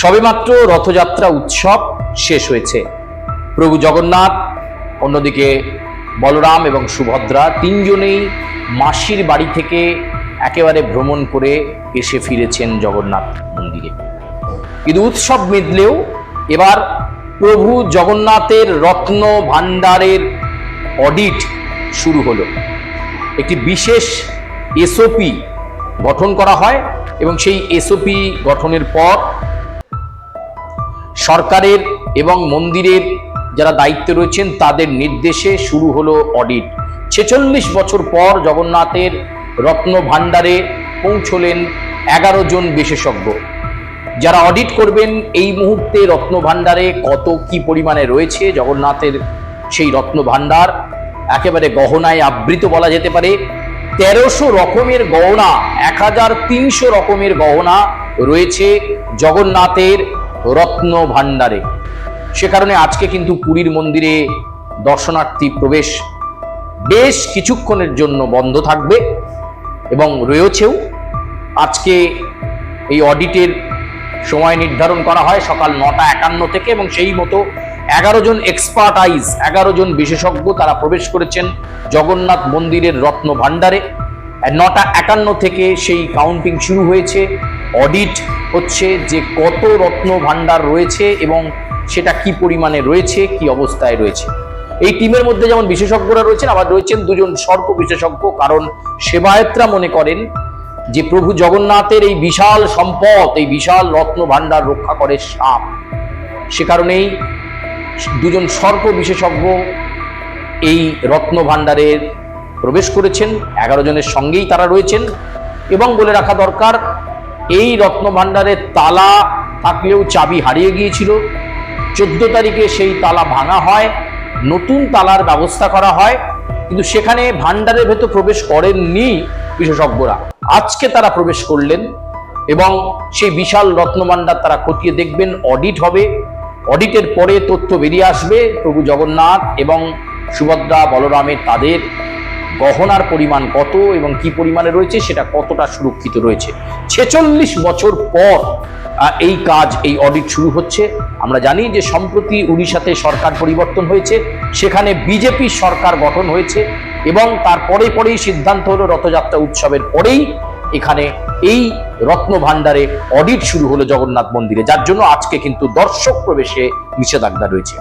সবেমাত্র রথযাত্রা উৎসব শেষ হয়েছে। প্রভু জগন্নাথ, অন্যদিকে বলরাম এবং সুভদ্রা তিনজনেই মাসির বাড়ি থেকে একেবারে ভ্রমণ করে এসে ফিরেছেন জগন্নাথ মন্দিরে। কিন্তু উৎসব মিদলেও এবার প্রভু জগন্নাথের রত্ন ভাণ্ডারের অডিট শুরু হলো। একটি বিশেষ এসওপি গঠন করা হয় এবং সেই এসওপি গঠনের পর সরকারের এবং মন্দিরের যারা দায়িত্বে রয়েছেন, তাদের নির্দেশে শুরু হলো অডিট ছেচল্লিশ বছর পর জগন্নাথের রত্ন ভাণ্ডারে পৌঁছলেন এগারো জন বিশেষজ্ঞ। যারা অডিট করবেন, এই মুহূর্তে রত্ন ভাণ্ডারে কত কি পরিমাণে রয়েছে, জগন্নাথের সেই রত্ন ভাণ্ডার, একেবারে গহনায় আবৃত বলা যেতে পারে। তেরোশো রকমের গহনা, এক হাজার তিনশো রকমের গহনা রয়েছে জগন্নাথের রত্ন ভাণ্ডারে। সে কারণে আজকে কিন্তু পুরীর মন্দিরে দর্শনার্থী প্রবেশ বেশ কিছুক্ষণের জন্য বন্ধ থাকবে এবং রয়েছেও। আজকে এই অডিটের সময় নির্ধারণ করা হয় সকাল নটা একান্ন থেকে এবং সেই মতো এগারো জন এক্সপার্টাইজ এগারো জন বিশেষজ্ঞ তারা প্রবেশ করেছেন জগন্নাথ মন্দিরের রত্ন ভাণ্ডারে। নটা একান্ন থেকে সেই কাউন্টিং শুরু হয়েছে। অডিট হচ্ছে যে কত রত্ন ভাণ্ডার রয়েছে এবং সেটা কি পরিমাণে রয়েছে, কি অবস্থায় রয়েছে। এই টিমের মধ্যে যেমন বিশেষজ্ঞরা রয়েছেন, আবার রয়েছেন দুজন সর্প বিশেষজ্ঞ। কারণ সেবায়তরা মনে করেন যে প্রভু জগন্নাথের এই বিশাল সম্পদ, এই বিশাল রত্ন ভাণ্ডার রক্ষা করে সাপ। সে কারণেই দুজন সর্প বিশেষজ্ঞ এই রত্ন ভাণ্ডারের প্রবেশ করেছেন। এগারো জনের সঙ্গেই তারা রয়েছেন। এবং বলে রাখা দরকার এই রত্ন ভাণ্ডারের তালা থাকলেও চাবি হারিয়ে গিয়েছিল। চোদ্দ তারিখে সেই তালা ভাঙা হয়, নতুন তালার ব্যবস্থা করা হয়, কিন্তু সেখানে ভাণ্ডারের ভেতর প্রবেশ করেননি বিশেষজ্ঞরা। আজকে তারা প্রবেশ করলেন এবং সেই বিশাল রত্নভাণ্ডার তারা খতিয়ে দেখবেন, অডিট হবে। অডিটের পরে তথ্য বেরিয়ে আসবে। প্রভু জগন্নাথ এবং সুভদ্রা বলরামের তাদের গহনার পরিমাণ কত এবং কি পরিমাণে রয়েছে সেটা কতটা সুরক্ষিত রয়েছে। ছেচল্লিশ বছর পর এই কাজ, এই অডিট শুরু হচ্ছে। আমরা জানি যে সম্প্রতি উড়িষ্যাতে সরকার পরিবর্তন হয়েছে, সেখানে বিজেপি সরকার গঠন হয়েছে এবং তারপরে পরেই সিদ্ধান্ত হলো রথযাত্রা উৎসবের পরেই এখানে এই রত্ন ভাণ্ডারে অডিট শুরু হলো জগন্নাথ মন্দিরে, যার জন্য আজকে কিন্তু দর্শক প্রবেশে নিষেধাজ্ঞা রয়েছে।